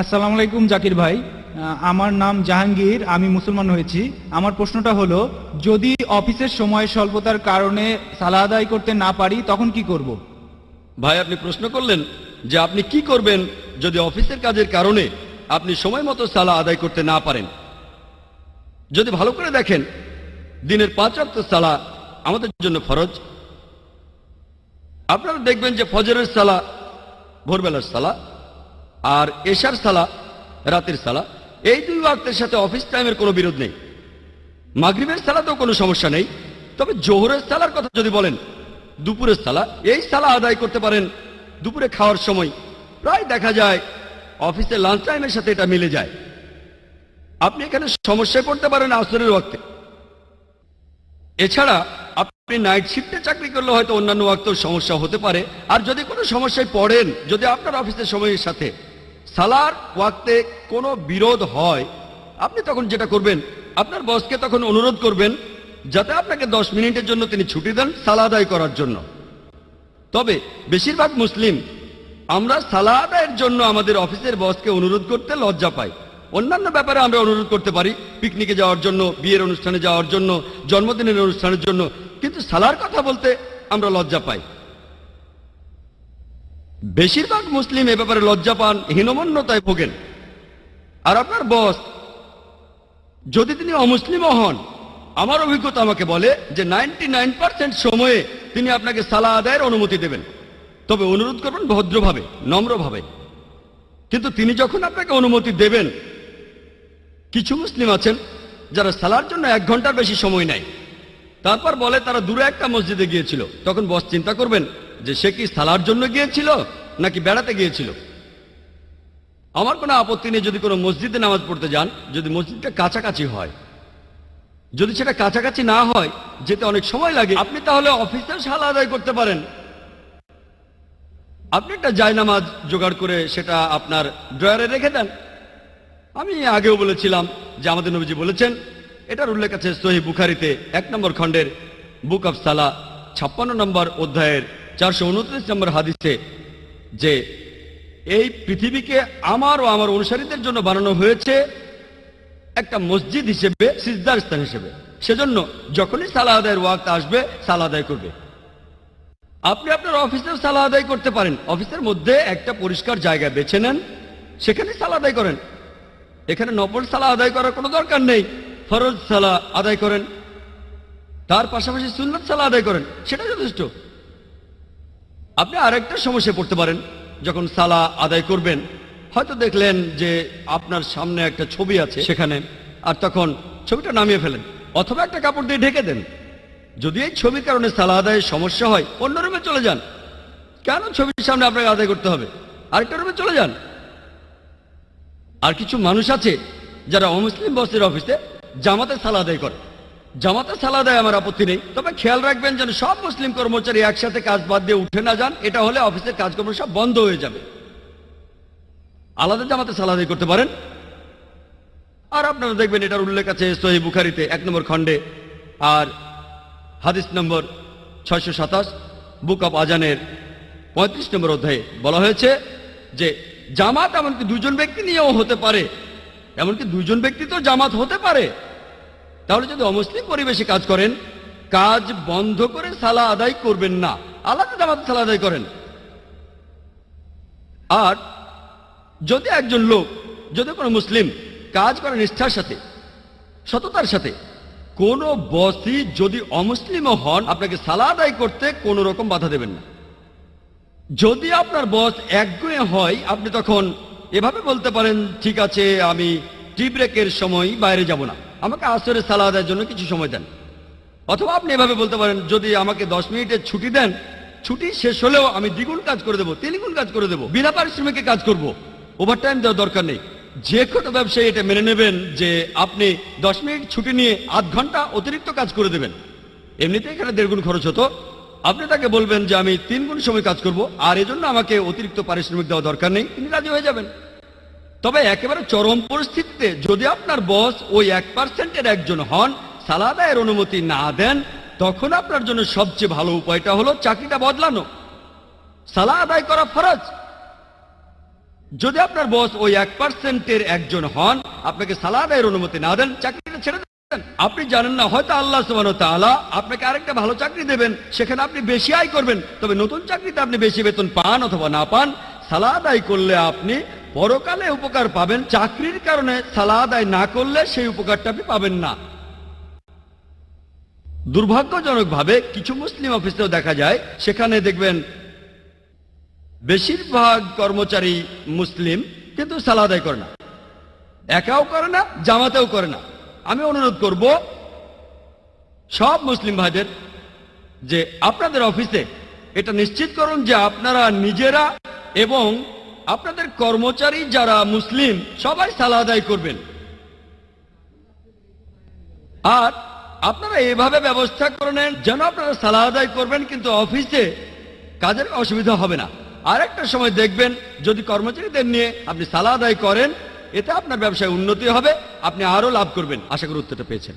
আসসালামু আলাইকুম জাকির ভাই। আমার নাম জাহাঙ্গীর, আমি মুসলমান হয়েছি। আমার প্রশ্নটা হলো, যদি অফিসের সময় স্বল্পতার কারণে সালা আদায় করতে না পারি, তখন কি করব। ভাই, আপনি প্রশ্ন করলেন যে আপনি কি করবেন যদি অফিসের কাজের কারণে আপনি সময় মতো সালা আদায় করতে না পারেন? যদি ভালো করে দেখেন, দিনের পাঁচ অক্ট সালা আমাদের জন্য ফরজ। আপনারা দেখবেন যে ফজরের সালা ভোরবেলার সালা আর এশার সালা, রাতের সালা, এই দুই ওয়াক্তের সাথে অফিস টাইমের কোনো বিরোধ নেই। মাগরিবের সালাতেও কোনো সমস্যা নেই। তবে জোহরের সালার কথা যদি বলেন, দুপুরের সালা, এই সালা আদায় করতে পারেন দুপুরে খাওয়ার সময়। প্রায় দেখা যায়, অফিসে লাঞ্চ টাইমের সাথে এটা মিলে যায়। আপনি এখানে সমস্যায় পড়তে পারেন আসরের ওয়াক্তে। এছাড়া, আপনি নাইট শিফটে চাকরি করলে হয়তো অন্যান্য ওয়াক্তেও সমস্যা হতে পারে। আর যদি কোনো সমস্যায় পড়েন, যদি আপনার অফিসের সময়ের সাথে সালার ওয়াক্তে কোনো বিরোধ হয়, আপনি তখন যেটা করবেন, আপনার বসকে তখন অনুরোধ করবেন, যাতে আপনাকে দশ মিনিটের জন্য তিনি ছুটি দেন সালা আদায় করার জন্য। তবে বেশিরভাগ মুসলিম আমরা সালা আদায়ের জন্য আমাদের অফিসের বসকে অনুরোধ করতে লজ্জা পাই। অন্যান্য ব্যাপারে আমরা অনুরোধ করতে পারি পিকনিকে যাওয়ার জন্য, বিয়ের অনুষ্ঠানে যাওয়ার জন্য, জন্মদিনের অনুষ্ঠানের জন্য, কিন্তু সালার কথা বলতে আমরা লজ্জা পাই। বেশিরভাগ মুসলিম এ ব্যাপারে লজ্জা পান, হীনমন্যতায় ভোগেন। আর আপনার বস, যদি তিনি অমুসলিমও হন, আমার অভিজ্ঞতা আমাকে বলে যে নাইনটি সময়ে তিনি আপনাকে সালা আদায়ের অনুমতি দেবেন। তবে অনুরোধ করবেন ভদ্রভাবে, নম্রভাবে। কিন্তু তিনি যখন আপনাকে অনুমতি দেবেন, কিছু মুসলিম আছেন যারা সালার জন্য এক ঘণ্টার বেশি সময় নেয়। তারপর বলে তারা দূরে একটা মসজিদে গিয়েছিল। তখন বস চিন্তা করবেন যে সে কি সালার জন্য গিয়েছিল নাকি বেড়াতে গিয়েছিল? আমার কোনো আপত্তি নেই যদি কোনো মসজিদে নামাজ পড়তে যান, যদি মসজিদটা কাছাকাছি হয়। যদি সেটা কাছাকাছি না হয়, যেতে অনেক সময় লাগে, আপনি তাহলে অফিসেও সালা আদায় করতে পারেন। আপনি একটা জায়নামাজ জোগাড় করে সেটা আপনার ড্রয়ারে রেখে দেন। আমি আগেও বলেছিলাম যে আমাদের নবীজি বলেছেন, এটার উল্লেখ আছে সহি বুখারিতে এক নম্বর খণ্ডের বুক অফ সালা, ছাপ্পান্ন নম্বর অধ্যায়ের চারশো উনত্রিশ নম্বর হাদিসে যে, এই পৃথিবীকে আমার ও আমার অনুসারীদের জন্য বানানো হয়েছে একটা মসজিদ হিসেবে, সিজদার স্থান হিসেবে। সেজন্য যখনই সালা আদায়ের ওয়াক্ত আসবে সালা আদায় করবে। আপনি আপনার অফিসেও সালা আদায় করতে পারেন। অফিসের মধ্যে একটা পরিষ্কার জায়গা বেছে নেন সেখানে সালা আদায় করেন। এখানে নফল সালা আদায় করার কোনো দরকার নেই। ফরজ সালা আদায় করেন। তার পাশাপাশি সুন্নত সালা আদায় করেন। সেটা যথেষ্ট। আপনি আরেকটা সমস্যায় পড়তে পারেন। যখন সালা আদায় করবেন, হয়তো দেখলেন যে আপনার সামনে একটা ছবি আছে সেখানে, আর তখন ছবিটা নামিয়ে ফেলেন, অথবা একটা কাপড় দিয়ে ঢেকে দেন। যদি এই ছবির কারণে সালা আদায়ের সমস্যা হয়, অন্য রুমে চলে যান। কেন ছবির সামনে আপনাকে আদায় করতে হবে? আরেকটা রুমে চলে যান। আর কিছু মানুষ আছে যারা অমুসলিম বসের অফিসে জামাতে সালা আদায় করে। জামাতে সালা আদায় আমার আপত্তি নেই। তবে খেয়াল রাখবেন যেন সব মুসলিম কর্মচারী একসাথে কাজ বাদ দিয়ে উঠে না যান, এটা হলে অফিসের কাজকর্ম সব বন্ধ হয়ে যাবে। আলাদা জামাতে সালা করতে পারেন। আর আপনারা দেখবেন এটার উল্লেখ আছে সহি বুখারিতে, এক নম্বর খণ্ডে, আর হাদিস নম্বর ছয়শো সাতাশ, বুক অফ আজানের পঁয়ত্রিশ নম্বর অধ্যায়ে বলা হয়েছে যে, জামাত এমনকি দুজন ব্যক্তি নিয়েও হতে পারে। এমনকি দুজন ব্যক্তি তো জামাত হতে পারে। তাহলে যদি অমুসলিম পরিবেশে কাজ করেন, কাজ বন্ধ করে সালা আদায় করবেন না। আলাদা জামাত সালা আদায় করেন। আর যদি একজন লোক, যদি কোনো মুসলিম কাজ করে নিষ্ঠার সাথে, সততার সাথে, কোন বসই যদি অমুসলিমও হন, আপনাকে সালা আদায় করতে কোনো রকম বাধা দেবেন না। যদি আপনার বস একগুয়ে হয়, আপনি তখন এভাবে বলতে পারেন, ঠিক আছে, আমি টি ব্রেকের সময় বাইরে যাব না। আমাকে আসরে সালা আদায়ের জন্য কিছু সময় দেন। অথবা আপনি এভাবে বলতে পারেন, যদি আমাকে দশ মিনিটের ছুটি দেন, ছুটি শেষ হলেও আমি দ্বিগুণ কাজ করে দেবো, তিনগুণ কাজ করে দেবো, বিনা পারিশ্রমিকে কাজ করব। ওভার টাইম দেওয়ার দরকার নেই। যে কোনো ব্যবসায়ী এটা মেনে নেবেন যে আপনি দশ মিনিট ছুটি নিয়ে আধ ঘণ্টা অতিরিক্ত কাজ করে দেবেন। এমনিতে এখানে দেড় গুণ খরচ হতো। আপনি তাকে বলবেন যে আমি তিন গুণ সময় কাজ করব, আর এজন্য আমাকে অতিরিক্ত পারিশ্রমিক দেওয়া দরকার নেই, তিনি রাজি হয়ে যাবেন। তবে একেবারে চরম পরিস্থিতিতে যদি আপনার বস ওই এক পার্সেন্টের একজন হন সালাদায়ের অনুমতি না দেন, তখন আপনার জন্য সবচেয়ে ভালো উপায়টা হলো চাকরিটা বদলানো। সালা আদায় করা ফরজ। যদি আপনার বস ওই এক পার্সেন্টের একজন হন, আপনাকে সালাদায়ের অনুমতি না দেন, চাকরিটা ছেড়ে দেন। আপনি জানেন না, হয়তো আল্লাহ সুবহানাহু ওয়া তাআলা আপনাকে আরেকটা ভালো চাকরি দেবেন, সেখানে আপনি বেশি আয় করবেন, তবে নতুন চাকরিতে আপনি বেশি বেতন পান অথবা না পান। সালাদ আয় করলে আপনি পরকালে উপকার পাবেন, চাকরির কারণে সালাদ আয় না করলে সেই উপকারটা আপনি পাবেন না। দুর্ভাগ্যজনকভাবে কিছু মুসলিম অফিসেও দেখা যায়, সেখানে দেখবেন বেশিরভাগ কর্মচারী মুসলিম, কিন্তু সালাদ আদায় করে না। একাও করে না, জামাতেও করে না। আমি অনুরোধ করব, সব মুসলিম ভাইদের, যে আপনাদের অফিসে এটা নিশ্চিত করুন যে আপনারা নিজেরা এবং আপনাদের কর্মচারী যারা মুসলিম, সবাই সালা আদায় করবেন। আর আপনারা এভাবে ব্যবস্থা করে নেন যেন আপনারা সালা আদায় করবেন, কিন্তু অফিসে কাজের অসুবিধা হবে না। আর একটা সময় দেখবেন, যদি কর্মচারীদের নিয়ে আপনি সালা আদায় করেন, এতে আপনার ব্যবসায় উন্নতি হবে, আপনি আরও লাভ করবেন। আশা করি উত্তরটা পেয়েছেন।